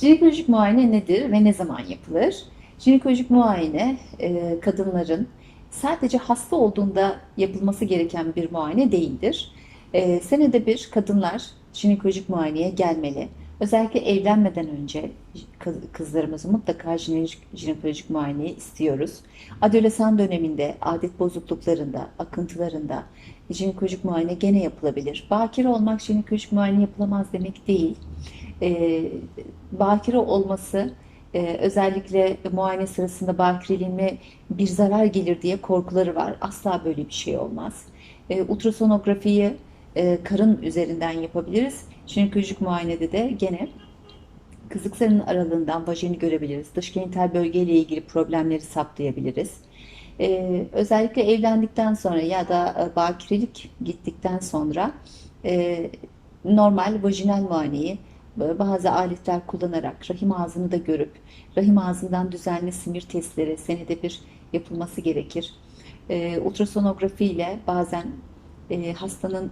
Jinekolojik muayene nedir ve ne zaman yapılır? Jinekolojik muayene e, kadınların sadece hasta olduğunda yapılması gereken bir muayene değildir. E, senede bir kadınlar jinekolojik muayeneye gelmeli. Özellikle evlenmeden önce kız- kızlarımızı mutlaka jinekolojik, muayeneyi istiyoruz. Adolesan döneminde, adet bozukluklarında, akıntılarında jinekolojik muayene gene yapılabilir. Bakire olmak jinekolojik muayene yapılamaz demek değil. E, bakire olması e, özellikle muayene sırasında bakireliğime bir zarar gelir diye korkuları var. Asla böyle bir şey olmaz. E, ultrasonografiyi e, karın üzerinden yapabiliriz. Jinekolojik muayenede de gene kızıklarının aralığından vajeni görebiliriz. Dış genital bölgeyle ilgili problemleri saptayabiliriz. E, özellikle evlendikten sonra ya da e, bakirelik gittikten sonra e, normal vajinal muayeneyi bazı aletler kullanarak rahim ağzını da görüp rahim ağzından düzenli simir testleri senede bir yapılması gerekir. E, ultrasonografi ile bazen e, hastanın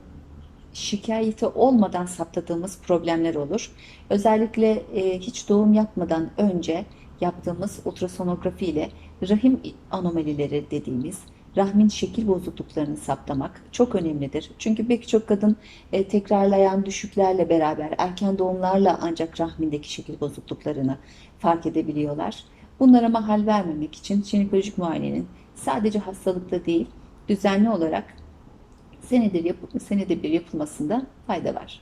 şikayeti olmadan saptadığımız problemler olur. Özellikle e, hiç doğum yapmadan önce yaptığımız ultrasonografi ile rahim anomalileri dediğimiz rahmin şekil bozukluklarını saptamak çok önemlidir. Çünkü pek çok kadın e, tekrarlayan düşüklerle beraber erken doğumlarla ancak rahmindeki şekil bozukluklarını fark edebiliyorlar. Bunlara mahal vermemek için jinekolojik muayenenin sadece hastalıkta değil düzenli olarak senedir yap senede bir yapılmasında fayda var.